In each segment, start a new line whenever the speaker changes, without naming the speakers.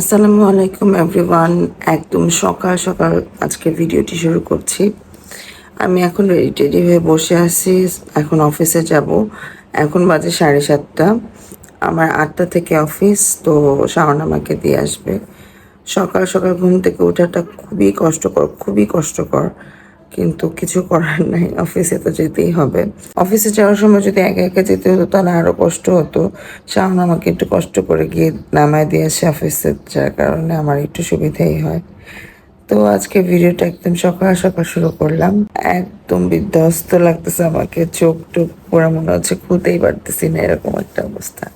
আসসালামু আলাইকুম এভরিওয়ান একদম সকাল সকাল আজকে ভিডিওটি শুরু করছি। আমি এখন রেডি টেডি হয়ে বসে আছি। এখন অফিসে যাব। এখন বাজে সাড়ে সাতটা। আমার আটটা থেকে অফিস তো শাওন আমাকে দিয়ে আসবে। সকাল সকাল ঘুম থেকে ওঠাটা খুবই কষ্টকর খুবই কষ্টকর। কিন্তু কিছু করার নাই। অফিসে তো যেতেই হবে। অফিসে যাওয়ার সময় যদি একা একা যেতে হতো, তাহলে আরও কষ্ট হতো। শাওন আমাকে একটু কষ্ট করে গিয়ে নামায় দিয়ে আসে অফিসে, যার কারণে আমার একটু সুবিধাই হয়। তো আজকে ভিডিওটা একদম সকাল সকাল শুরু করলাম। একদম বিধ্বস্ত লাগতেছে আমাকে, চোখ টোক পুরো মনে হচ্ছে খুঁতেই পারতেছি না, এরকম একটা অবস্থা।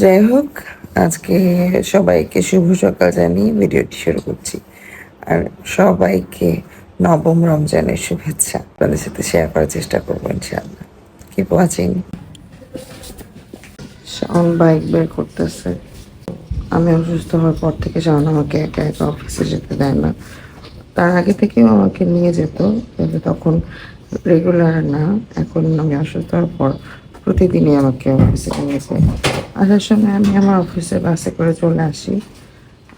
যাই হোক, আজকে সবাইকে শুভ সকাল জানিয়ে ভিডিওটি শুরু করছি। আর সবাইকে নবম রমজানের শুভেচ্ছা। আপনাদের সাথে শেয়ার করার চেষ্টা করব ইনশাআল্লাহ। কিপ ওয়াচিং শাওন বাইক বের করতেছে। আমি অসুস্থ হওয়ার পর থেকে শাওন আমাকে একা একা অফিসে যেতে দেয় না। তার আগে থেকেও আমাকে নিয়ে যেত, কিন্তু তখন রেগুলার না। এখন আমি অসুস্থ হওয়ার পর প্রতিদিনই আমাকে অফিসে নিয়ে যায় আসার সময় আমি আমার অফিসে বাসে করে চলে আসি।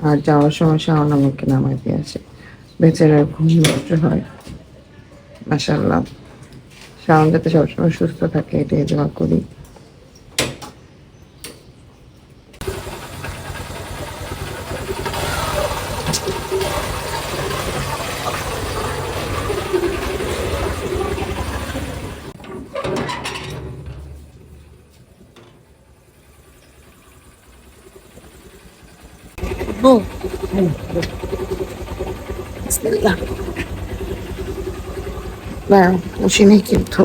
আর যাওয়ার সময় শাওন আমাকে নামাই দিয়ে আসে। বেচারার ঘুম নষ্ট হয়। মাসাল্লাহ যাতে সবসময় সুস্থ থাকে এটাই জমা করি। দাঁড়াও বসে নেই কিন্তু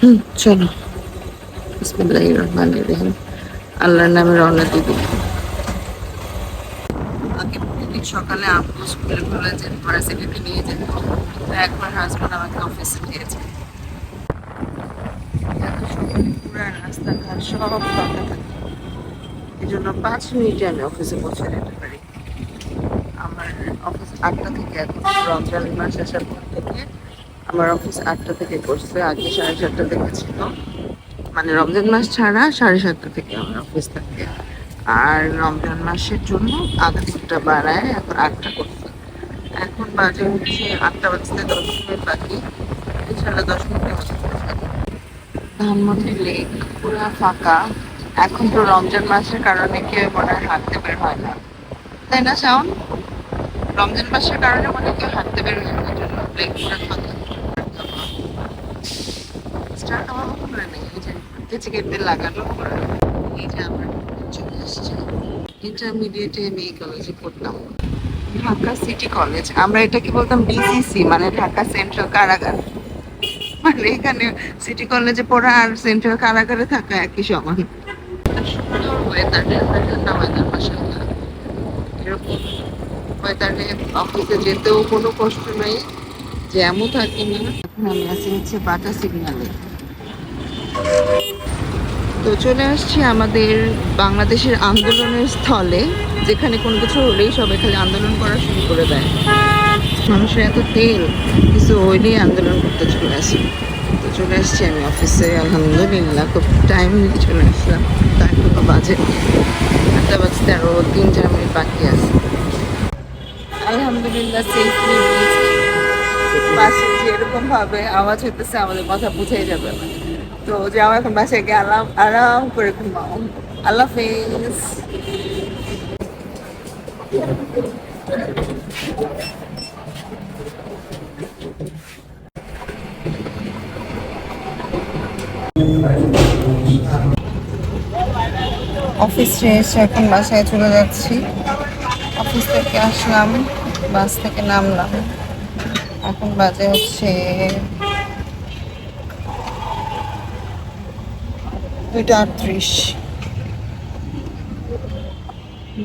হুম চলো। বিসমিল্লাহ রহমান রহিম। আল্লাহর নামে রওনা দিয়ে দিই আগে প্রতিদিন সকালে আব্বু স্কুলে যে ভার্সিটিতে নিয়ে যেত তো একবার হাজব্যান্ড আমাকে অফিসে পুরা রাস্তাঘাট সব ফাঁকা থাকে। এই জন্য পাঁচ মিনিটে আমি অফিসে পৌঁছে যেতে পারি। আমার অফিস আটটা থেকে এখন, রমজান মাস আসার পর থেকে আমার অফিস আটটা থেকে করছে আগে সাড়ে সাতটা থেকে ছিল। মানে রমজান মাস ছাড়া সাড়ে সাতটা থেকে আমার অফিস থাকে। আর রমজান মাসের জন্য আধা ঘণ্টা বাড়ায়, এখন আটটা করছে এখন বাজে হচ্ছে আটটা বাজতে দশ মিনিট বাকি। ইনশাল্লাহ দশ মিনিট। ধানমন্ডি লেক পুরা ফাঁকা। এখন তো রমজান মাসের কারণে কেউ মনে হয় হাঁটতে বের হয় না। তাই না, শাওন? রমজান মাসের কারণে মনে কেউ হাঁটতে বের হয় না জন্য চলে ইন্টারমিডিয়েটে আমি এই কলেজে পড়তাম ঢাকা সিটি কলেজ আমরা বলতাম মানে ঢাকা সেন্ট্রাল কারাগার। মানে এখানে সিটি কলেজে পড়া আর সেন্ট্রাল কারাগারে থাকা একই সমান। সুন্দর ওয়েদার ঠান্ডা ওয়েদার মাসাল্লাহ এরকম ওয়েদারে অফিসে যেতেও কোনো কষ্ট নেই জ্যামও থাকে না এখন আমি আছি হচ্ছে বাটা সিগনালে তো চলে আসছি আমাদের বাংলাদেশের আন্দোলনের স্থলে, যেখানে কোনো কিছু হলেই সবাই খালি আন্দোলন করা শুরু করে দেয়। মানুষের এত তেল, কিছু হইলেই আন্দোলন করতে চলে আসি। চলে আসছি আমি অফিসে আলহামদুলিল্লাহ খুব টাইম নিয়ে চলে আসলাম। টাইম কত বাজে আটটা বাজতে আরও তিন, চার মিনিট বাকি আছে। আলহামদুলিল্লাহ সেফলি বাসে যে এরকম ভাবে আওয়াজ হইতেছে, আমাদের কথা বুঝাই যাবে না। তো যাও এখন বাসায় গিয়ে আরাম আরাম করে ঘুমাও আল্লাহ হাফেজ। অফিস শেষ এখন বাসায় চলে যাচ্ছি। অফিস থেকে আসলাম, বাস থেকে নামলাম। এখন বাজে হচ্ছে দুইটা আটত্রিশ।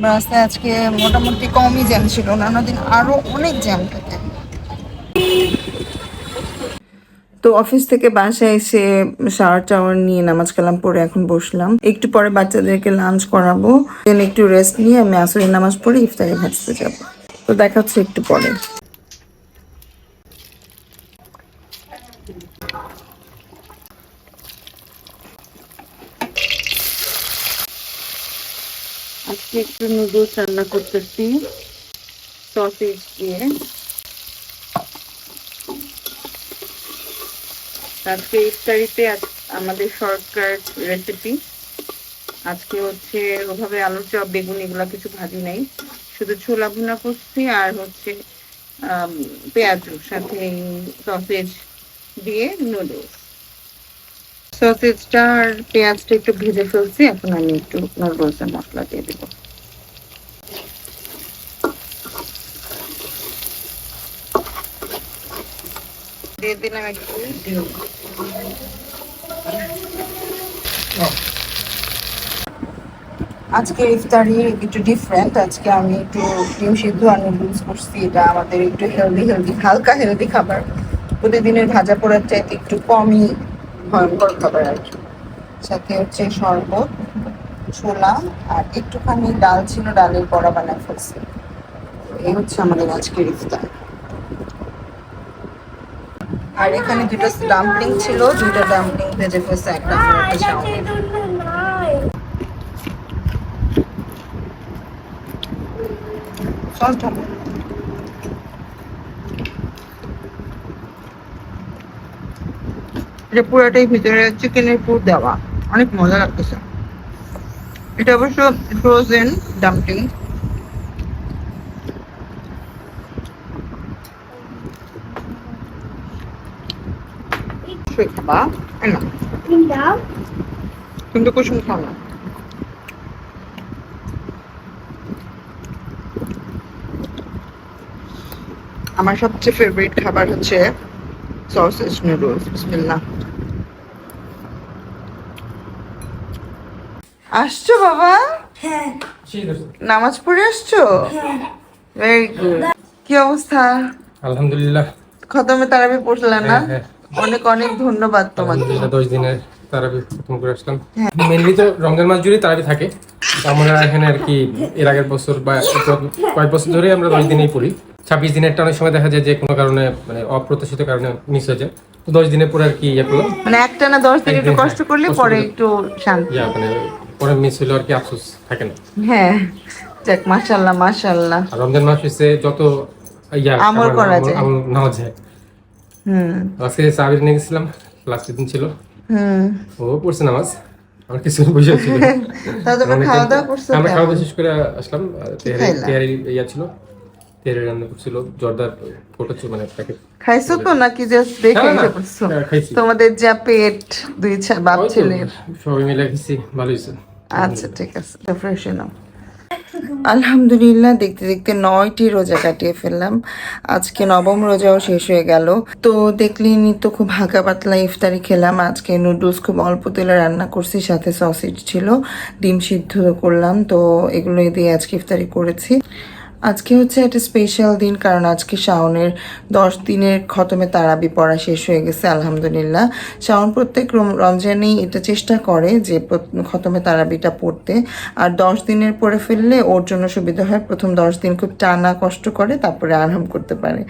রাস্তায় আজকে মোটামুটি কমই জ্যাম ছিল অন্যান্য দিন আরও অনেক জ্যাম থাকে। তো অফিস থেকে বাসায় এসে শাওয়ার টাওয়ার নিয়ে নামাজ কালাম পড়ে এখন বসলাম। একটু পরে বাচ্চাদেরকে লাঞ্চ করাবো। দেন একটু রেস্ট নিয়ে আমি আসরের নামাজ পড়ে ইফতারে ভাজতে যাব। তো দেখা হচ্ছে একটু পরে। আজকে একটু নুডলস রান্না করতেছি। সসেজ দিয়ে। আজকে ইফতারিতে আমাদের শর্টকাট রেসিপি আজকে হচ্ছে ওভাবে আলুর চপ, বেগুন এগুলা কিছু ভাজি নাই। শুধু ছোলা ভুনা করছি আর হচ্ছে পেঁয়াজ সাথে সসেজ দিয়ে নুডলস সসেজটা আর পেঁয়াজটা একটু ভেজে ফেলছি, এখন আমি একটু নুডলসের মশলা দিয়ে দেবো। আজকে ইফতারি একটু ডিফারেন্ট আজকে আমি একটু ডিম সিদ্ধ আর নুডলস করছি। এটা আমাদের একটু হেলদি হেলদি হালকা হেলদি খাবার। প্রতিদিনের ভাজা পোড়ার চাইতে একটু কমই ভয়ঙ্কর খাবার আর কি। সাথে হচ্ছে শরবত, ছোলা আর একটুখানি ডাল ছিল, ডালের বড়া বানায় ফেলছি। এই হচ্ছে আমাদের আজকের ইফতার। আর এখানে দুটো ডাম্পলিং ছিল, দুটো ডাম্পলিং ভেজে ফেলছে একটা এটা পুরোটাই ভিতরে চিকেনের পুর দেওয়া। অনেক মজা লাগতেছে। এটা অবশ্য ফ্রোজেন ডাম্পলিং আমার সবচেয়ে ফেভারিট খাবার হচ্ছে সসেজ নুডলস বিসমিল্লাহ। আসছো বাবা?
হ্যাঁ।
নামাজ পড়ে আসছো? ভেরি গুড কি অবস্থা?
আলহামদুলিল্লাহ।
খতমে তারাবি পড়লে না?
হ্যাঁ, হ্যাঁ।
অনেক অনেক ধন্যবাদ তোমাকে।
দশ দিনের তারাবি খতম করে আসলাম।
হ্যাঁ।
মেনলি তো রমজান মাস জুড়ে তারাবি থাকে। আমরা এখানে আর কি এর আগের বছর বা কয়েক বছর ধরে আমরা দশ দিনেই পড়ি। ছাব্বিশ দিনেরটা অনেক সময় দেখা যায় যে কোনো কারণে মানে অপ্রত্যাশিত কারণে মিস হয়ে যায়। তো দশ দিনের পরে আর কি ইয়ে করল
মানে একটা না দশ দিন একটু কষ্ট
হ্যাঁ,
করলে পরে একটু শান্তি।
মানে পরে মিস হলো আর কি আফসোস থাকে না।
হ্যাঁ। যাক মাশাল্লাহ
আর রমজান মাস হচ্ছে যত ইয়া
আমল করা যায়।
আমল নেওয়া যায়। আজকে সাবির নিয়ে গেছিলাম লাস্টের দিন ছিল। ও পড়ছে নামাজ। আমার কিছু ছিল আমরা খাওয়া শেষ করে আসলাম। তেহারি ইয়া ছিল। তেহারি রান্না করছিল জর্দার ফটো ছিল মানে প্যাকেট
খাইছো তো নাকি জাস্ট দেখে করছ
হ্যাঁ,
তোমাদের যা পেট দুই বাপ ছেলের।
সবাই মিলে খেয়েছি ভালো হয়েছে।
আচ্ছা ঠিক আছে। ফ্রেশ নাও। আলহামদুলিল্লাহ, দেখতে দেখতে নয়টি রোজা কাটিয়ে ফেললাম। আজকে নবম রোজাও শেষ হয়ে গেল। তো দেখলেনি তো খুব হাঁকা পাতলা ইফতারি খেলাম। আজকে নুডলস খুব অল্প তেলে রান্না করছি, সাথে সসেজ ছিল। ডিম সিদ্ধ করলাম, তো এগুলো দিয়ে আজকে ইফতারি করেছি। আজকে হচ্ছে একটা স্পেশাল দিন, কারণ আজকে শাওনের দশ দিনের খতমে তারাবি পড়া শেষ হয়ে গেছে, আলহামদুলিল্লাহ। শাওন প্রত্যেক রম- রমজানেই এটা চেষ্টা করে যে খতমে তারাবিটা পড়তে। আর দশ দিনের পরে ফেললে ওর জন্য সুবিধা হয়, প্রথম দশ দিন খুব টানা কষ্ট করে, তারপরে আরাম করতে পারে।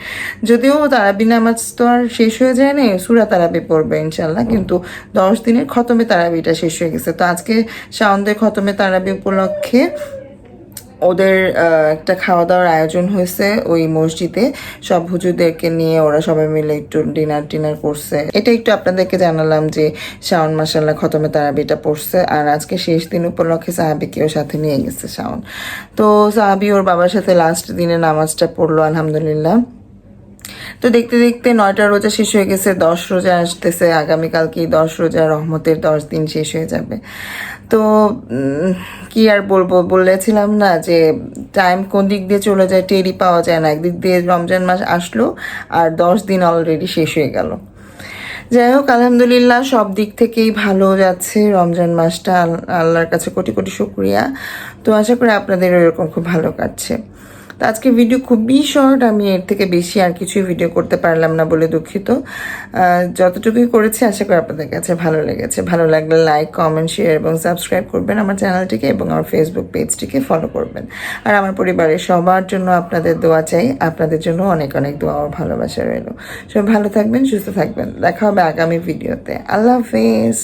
যদিও তারাবি নামাজ তো আর শেষ হয়ে যায় না, সুরা তারাবি পড়বে ইনশাল্লাহ কিন্তু দশ দিনের খতমে তারাবিটা শেষ হয়ে গেছে। তো আজকে শাওনদের খতমে তারাবি উপলক্ষে ওদের একটা খাওয়া দাওয়ার আয়োজন হয়েছে ওই মসজিদে। সব হুজুরদেরকে নিয়ে ওরা সবাই মিলে একটু ডিনার টিনার করছে। এটা একটু আপনাদেরকে জানালাম যে শাওন মাসাল্লাহ খতমে তারাবিটা পড়ছে। আর আজকে শেষ দিন উপলক্ষে সাহাবিকেও সাথে নিয়ে গেছে শাওন। তো সাহাবি ওর বাবার সাথে লাস্ট দিনে নামাজটা পড়ল, আলহামদুলিল্লাহ। তো দেখতে দেখতে নয়টা রোজা শেষ হয়ে গেছে, দশ রোজা আসতেছে, আগামীকালকেই দশ রোজা, রহমতের দশ দিন শেষ হয়ে যাবে। তো কি আর বলব? বলেছিলাম না যে টাইম কোন দিক দিয়ে চলে যায় টেরি পাওয়া যায় না। একদিক দিয়ে রমজান মাস আসলো আর দশ দিন অলরেডি শেষ হয়ে গেল। যাই হোক, আলহামদুলিল্লাহ সব দিক থেকেই ভালো যাচ্ছে রমজান মাসটা। আল্লাহর কাছে কোটি কোটি শুক্রিয়া। তো আশা করি আপনাদের এরকম খুব ভালো কাটছে। তো আজকে ভিডিও খুবই শর্ট আমি এর থেকে বেশি আর কিছুই ভিডিও করতে পারলাম না বলে দুঃখিত। যতটুকুই করেছি, আশা করি আপনাদের কাছে ভালো লেগেছে। ভালো লাগলে লাইক কমেন্ট শেয়ার এবং সাবস্ক্রাইব করবেন আমার চ্যানেলটিকে এবং আমার ফেসবুক পেজটিকে ফলো করবেন। আর আমার পরিবারের সবার জন্য আপনাদের দোয়া চাই। আপনাদের জন্য অনেক অনেক দোয়া ও ভালোবাসা রইল। সবাই ভালো থাকবেন, সুস্থ থাকবেন। দেখা হবে আগামী ভিডিওতে আল্লাহ হাফেজ।